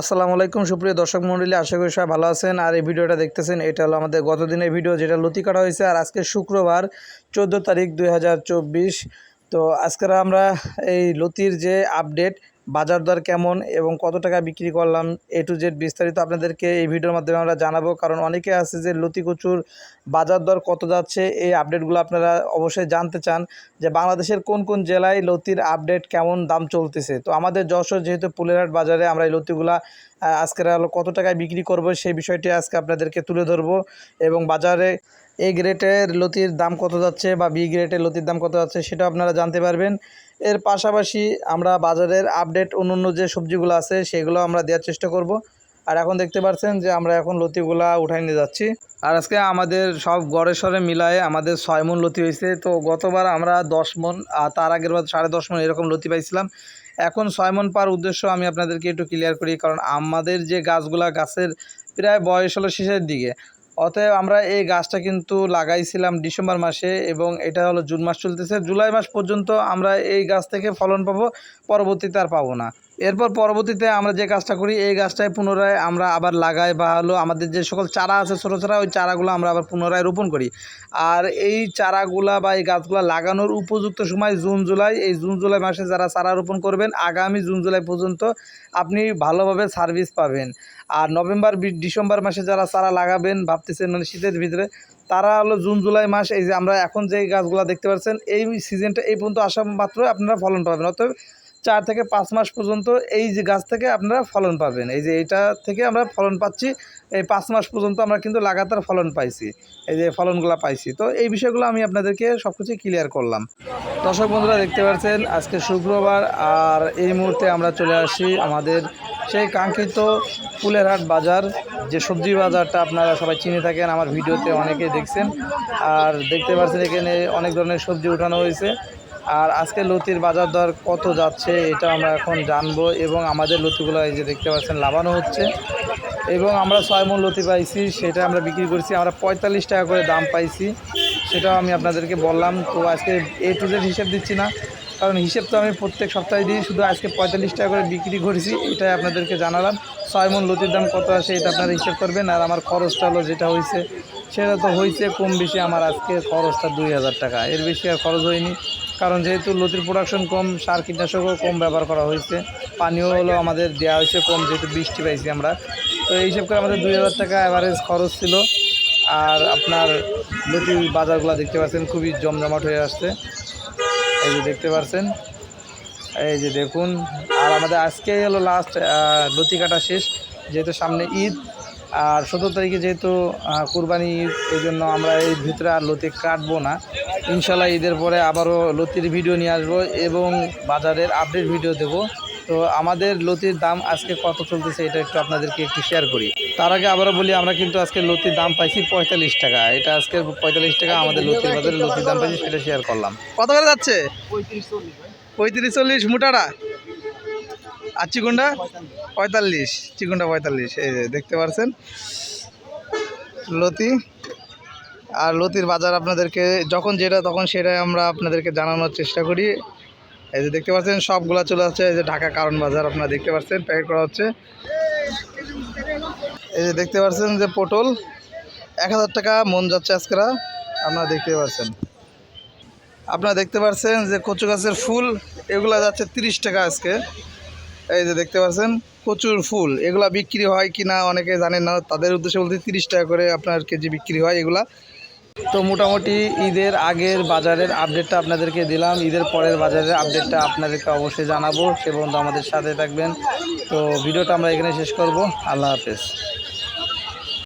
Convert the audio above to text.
আসসালামু আলাইকুম, সুপ্রিয় দর্শক মন্ডলী, আশা করি সবাই ভালো আছেন। আর এই ভিডিওটা দেখতেছেন, এটা হলো আমাদের গত দিনের ভিডিও, যেটা লতি কাটা হয়েছে। আর আজকে শুক্রবার, চোদ্দ তারিখ দুই হাজার চব্বিশ। তো আজকের আমরা এই লতির যে আপডেট বাজার দর কেমন এবং কত টাকা বিক্রি করলাম এ টু জেড বিস্তারিত আপনাদেরকে এই ভিডিওর মাধ্যমে আমরা জানাব। কারণ অনেকে আছে যে লতি কচুর বাজার দর কত যাচ্ছে, এই আপডেটগুলো আপনারা অবশ্যই জানতে চান যে বাংলাদেশের কোন কোন জেলায় লতির আপডেট কেমন দাম চলতেছে। তো আমাদের যশোর যেহেতু পুলেরহাট বাজারে আমরা এই লতিগুলা আজকের হলো কত টাকায় বিক্রি করব সেই বিষয়টি আজকে আপনাদেরকে তুলে ধরবো এবং বাজারে এ গ্রেটের লতির দাম কত যাচ্ছে বা বি গ্রেটের লতির দাম কত যাচ্ছে সেটা আপনারা জানতে পারবেন। এর পাশাপাশি আমরা বাজারের আপডেট অন্য যে সবজিগুলো আছে সেগুলো আমরা দেওয়ার চেষ্টা করব। আর এখন দেখতে পাচ্ছেন যে আমরা এখন লতিগুলা উঠাই নিয়ে যাচ্ছি। আর আজকে আমাদের সব গড়ে সরে মিলায়ে আমাদের ছয় মন লতি হয়েছে। তো গতবার আমরা দশ মন, আর তার আগের বার সাড়ে দশ মন এরকম লতি পাইছিলাম। এখন ছয় মন পার উদ্দেশ্য আমি আপনাদেরকে একটু ক্লিয়ার করি। কারণ আমাদের যে গাছগুলা গাছের প্রায় বয়স হলো শেষের দিকে। অতএব আমরা এই গাছটা কিন্তু লাগাইছিলাম ডিসেম্বর মাসে এবং এটা হলো জুন মাস চলতেছে। জুলাই মাস পর্যন্ত আমরা এই গাছ থেকে ফলন পাবো, পরবর্তীতে আর পাবো না। এরপর পরবর্তীতে আমরা যে কাজটা করি, এই গাছটায় পুনরায় আমরা আবার লাগাই বা হলো আমাদের যে সকল চারা আছে ছোটো চারা, ওই চারাগুলো আমরা আবার পুনরায় রোপণ করি। আর এই চারাগুলা বা এই গাছগুলা লাগানোর উপযুক্ত সময় জুন, জুলাই। এই জুন, জুলাই মাসে যারা চারা রোপণ করবেন, আগামী জুন, জুলাই পর্যন্ত আপনি ভালোভাবে সার্ভিস পাবেন। আর নভেম্বর, ডিসেম্বর মাসে যারা চারা লাগাবেন ভাবতেছেন মানে শীতের ভিতরে। তারা হলো জুন, জুলাই মাস, এই যে আমরা এখন যে গাছগুলো দেখতে পাচ্ছেন, এই সিজনটা এই পর্যন্ত আসা মাত্র আপনারা ফলন পাবেন। অতএব চার থেকে পাঁচ মাস পর্যন্ত এই যে গাছ থেকে আপনারা ফলন পাবেন। এই যে এটা থেকে আমরা ফলন পাচ্ছি, এই পাঁচ মাস পর্যন্ত আমরা কিন্তু লাগাতার ফলন পাইছি, এই যে ফলনগুলো পাইছি। তো এই বিষয়গুলো আমি আপনাদেরকে সব কিছু ক্লিয়ার করলাম। দর্শক বন্ধুরা, দেখতে পাচ্ছেন, আজকে শুক্রবার, আর এই মুহূর্তে আমরা চলে আসি আমাদের সেই কাঙ্ক্ষিত ফুলেরহাট বাজার, যে সবজি বাজারটা আপনারা সবাই চিনে থাকেন, আমার ভিডিওতে অনেকেই দেখছেন। আর দেখতে পাচ্ছেন এখানে অনেক ধরনের সবজি উঠানো হয়েছে। আর আজকে লতির বাজার দর কত যাচ্ছে, এটা আমরা এখন জানব এবং আমাদের লতিগুলো এই যে দেখতে পাচ্ছেন, লাভানো হচ্ছে। এবং আমরা ছয় মূল লতি পাইছি, সেটা আমরা বিক্রি করছি, আমরা পঁয়তাল্লিশ টাকা করে দাম পাইছি। সেটাও আমি আপনাদেরকে বললাম, তো আজকে এ টু জেড হিসেব দিচ্ছি না। কারণ হিসেব তো আমি প্রত্যেক সপ্তাহে দিই, শুধু আজকে পঁয়তাল্লিশ টাকা করে বিক্রি করেছি, এটাই আপনাদেরকে জানালাম। ছয় মন লতির দাম কত আসে এটা আপনারা হিসেব করবেন, আর আমার খরচটা হলো যেটা হয়েছে সেটা তো হয়েছে কম বেশি আমার আজকে খরচটা দুই হাজার টাকা। এর বেশি আর খরচ হয়নি, কারণ যেহেতু লতির প্রোডাকশন কম, সার কীটনাশকও কম ব্যবহার করা হয়েছে পানীয় হলো আমাদের দেওয়া হয়েছে কম, যেহেতু বৃষ্টি পাইছি আমরা। তো এই হিসেব করে আমাদের দুই হাজার টাকা অ্যাভারেজ খরচ ছিল, আর আপনার লতির বাজারগুলো দেখতে পাচ্ছেন, খুবই জমজমাট হয়ে আসছে। এই যে দেখতে পাচ্ছেন এই যে দেখুন। আর আমাদের আজকে হলো লাস্ট লতি কাটা শেষ, যেহেতু সামনে ঈদ। আর সতেরো তারিখে যেহেতু কুরবানি ঈদ, এই জন্য আমরা এই ভিতরে আর লতি কাটবো না। ইনশাল্লাহ ঈদের পরে আবারও লতির ভিডিও নিয়ে আসব এবং বাজারের আপডেট ভিডিও দেব। তো আমাদের লতির দাম আজকে কত চলতেছে এটা একটু আপনাদেরকে একটু শেয়ার করি। তার আগে আবারও বলি, আমরা কিন্তু আজকে লতির দাম পাইছি পঁয়তাল্লিশ টাকা। এটা আজকে পঁয়তাল্লিশ টাকা আমাদের লতির বাজারে লতির দাম পাইছি সেটা শেয়ার করলাম। কত করে যাচ্ছে? পঁয়ত্রিশ চল্লিশ মোটাটা? আর চিকুনটা? পঁয়তাল্লিশ চিকুনটা পঁয়তাল্লিশ, এই যে দেখতে পাচ্ছেন লতি আর লতির বাজার আপনাদেরকে যখন যেটা তখন সেটাই আমরা আপনাদেরকে জানানোর চেষ্টা করি। এই যে দেখতে পাচ্ছেন, সবগুলা চলে আসছে। এই যে ঢাকা কারণ বাজার, আপনারা দেখতে পাচ্ছেন প্যাকেট করা হচ্ছে। এই যে দেখতে পাচ্ছেন যে পটল, এক হাজার টাকা মন যাচ্ছে আজকেরা, আপনারা দেখতে পাচ্ছেন। আপনারা দেখতে পাচ্ছেন যে কচু গাছের ফুল, এগুলা যাচ্ছে তিরিশ টাকা আজকে। এই যে দেখতে পাচ্ছেন প্রচুর ফুল, এগুলা বিক্রি হয় কি না অনেকে জানেন না, তাদের উদ্দেশ্যে বলতে তিরিশ টাকা করে আপনার কেজি বিক্রি হয় এগুলা। তো মোটামুটি ঈদের আগের বাজারের আপডেটটা আপনাদেরকে দিলাম। ঈদের পরের বাজারের আপডেটটা আপনাদেরকে অবশ্যই জানাব। সে পর্যন্ত আমাদের সাথে থাকবেন। তো ভিডিওটা আমরা এখানে শেষ করব। আল্লাহ হাফেজ।